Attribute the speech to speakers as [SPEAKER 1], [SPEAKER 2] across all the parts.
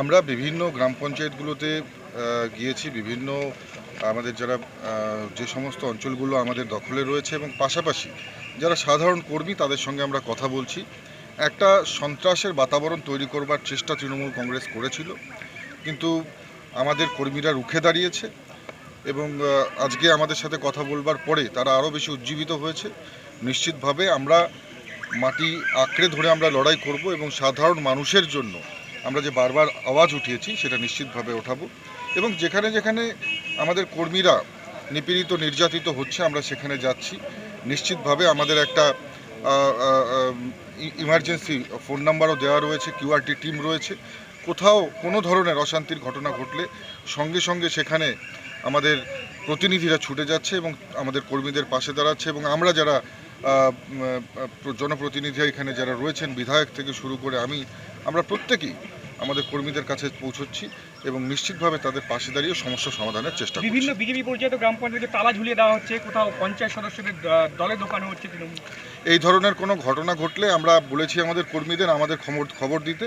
[SPEAKER 1] আমরা বিভিন্ন গ্রাম পঞ্চায়েতগুলোতে গিয়েছি, বিভিন্ন আমাদের যারা যে সমস্ত অঞ্চলগুলো আমাদের দখলে রয়েছে এবং পাশাপাশি যারা সাধারণ কর্মী তাদের সঙ্গে আমরা কথা বলছি। একটা সন্ত্রাসের বাতাবরণ তৈরি করবার চেষ্টা তৃণমূল কংগ্রেস করেছিল, কিন্তু আমাদের কর্মীরা রুখে দাঁড়িয়েছে এবং আজকে আমাদের সাথে কথা বলবার পরে তারা আরও বেশি উজ্জীবিত হয়েছে। নিশ্চিতভাবে আমরা মাটি আঁকড়ে ধরে আমরা লড়াই করব এবং সাধারণ মানুষের জন্য আমরা যে বারবার আওয়াজ উঠিয়েছি, সেটা নিশ্চিতভাবে ওঠাবো। এবং যেখানে যেখানে আমাদের কর্মীরা নিপীড়িত, নির্যাতিত হচ্ছে, আমরা সেখানে যাচ্ছি। নিশ্চিতভাবে আমাদের একটা ইমার্জেন্সি ফোন নাম্বারও দেওয়া রয়েছে কিউআরটি টিম রয়েছে। কোথাও কোনো ধরনের অশান্তির ঘটনা ঘটলে সঙ্গে সঙ্গে সেখানে আমাদের প্রতিনিধিরা ছুটে যাচ্ছে এবং আমাদের কর্মীদের পাশে দাঁড়াচ্ছে এবং আমরা যারা জনপ্রতিনিধি এখানে যারা রয়েছেন বিধায়ক থেকে শুরু করে আমি আমরা প্রত্যেকেই আমাদের কর্মীদের কাছে পৌঁছচ্ছি এবং নিশ্চিতভাবে তাদের পাশে দাঁড়িয়ে সমস্যা সমাধানের চেষ্টা করছি।
[SPEAKER 2] বিভিন্ন বিজেপি পরিচালিত গ্রাম পঞ্চায়েতে তালা ঝুলিয়ে দেওয়া হচ্ছে কোথাও পঞ্চায়েত সদস্যদের দলে ঢোকানো হচ্ছে তৃণমূল।
[SPEAKER 1] এই ধরনের কোনো ঘটনা ঘটলে আমরা বলেছি আমাদের কর্মীদের আমাদের খবর খবর দিতে।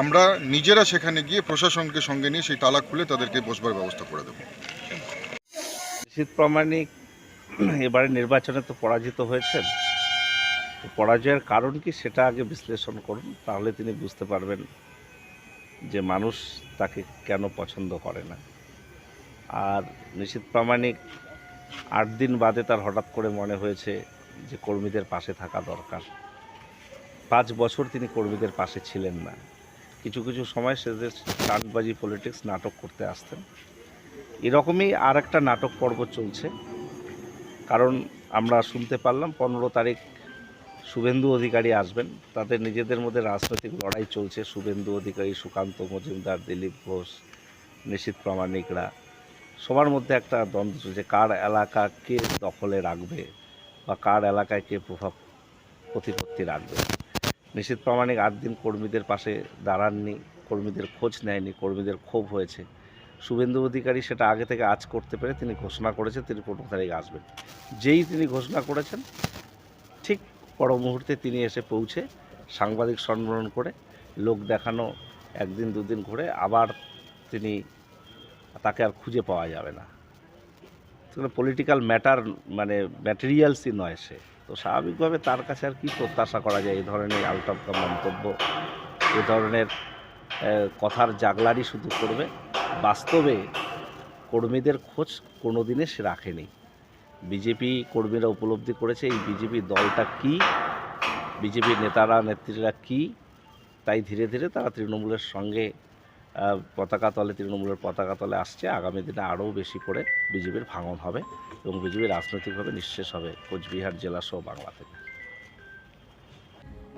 [SPEAKER 1] আমরা নিজেরা সেখানে গিয়ে প্রশাসনকে সঙ্গে নিয়ে সেই তালা খুলে তাদেরকে বসবার ব্যবস্থা করে দেবো।
[SPEAKER 3] নিশ্চিত প্রামাণিক এবারে নির্বাচনে তো পরাজিত হয়েছেন। পরাজয়ের কারণ কি সেটা আগে বিশ্লেষণ করুন, তাহলে তিনি বুঝতে পারবেন যে মানুষ তাকে কেন পছন্দ করে না। আর নিশ্চিত প্রামাণিক আট দিন বাদে তার হঠাৎ করে মনে হয়েছে যে কর্মীদের পাশে থাকা দরকার। পাঁচ বছর তিনি কর্মীদের পাশে ছিলেন না। কিছু কিছু সময় সে যে পলিটিক্স নাটক করতে আসতেন। এরকমই আর একটা নাটক পর্ব চলছে। কারণ আমরা শুনতে পারলাম পনেরো তারিখ শুভেন্দু অধিকারী আসবেন। তাদের নিজেদের মধ্যে রাজনৈতিক লড়াই চলছে। শুভেন্দু অধিকারী, সুকান্ত মজুমদার, দিলীপ ঘোষ, নিশীত প্রামাণিকরা সবার মধ্যে একটা দ্বন্দ্ব চলছে। কার এলাকা কে দখলে রাখবে বা কার এলাকায় কে প্রভাব প্রতিপত্তি রাখবে? নিশীত প্রামাণিক আট দিন কর্মীদের পাশে দাঁড়াননি, কর্মীদের খোঁজ নেয়নি, কর্মীদের ক্ষোভ হয়েছে। শুভেন্দু অধিকারী সেটা আগে থেকে আজ করতে পেরে তিনি ঘোষণা করেছেন, তিনি পনেরো তারিখ আসবেন। যেই তিনি ঘোষণা করেছেন, ঠিক পর মুহূর্তে তিনি এসে পৌঁছে সাংবাদিক সম্মেলন করে লোক দেখানো একদিন দুদিন ঘুরে আবার তিনি তাকে আর খুঁজে পাওয়া যাবে না। পলিটিক্যাল ম্যাটার মানে ম্যাটেরিয়ালসই নয় সে। তো স্বাভাবিকভাবে তার কাছে আর কি প্রত্যাশা করা যায়? এই ধরনের আলটপকা মন্তব্য, এ ধরনের কথার জাগলারি শুধু করবে। বাস্তবে কর্মীদের খোঁজ কোনো দিনে সে রাখেনি। বিজেপি কর্মীরা উপলব্ধি করেছে, এই বিজেপি দলটা কি, বিজেপি নেতারা, নেত্রীরা কি, তাই ধীরে ধীরে তারা তৃণমূলের সঙ্গে পতাকা তলে, তৃণমূলের পতাকা তলে আসছে। আগামী দিনে আরও বেশি করে বিজেপির ভাঙন হবে এবং বিজেপি রাজনৈতিকভাবে নিঃশেষ হবে কোচবিহার জেলা সহ বাংলা থেকে।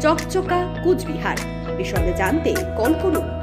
[SPEAKER 4] চকচকা কুচবিহার। বিশদে জানতে কল করুন।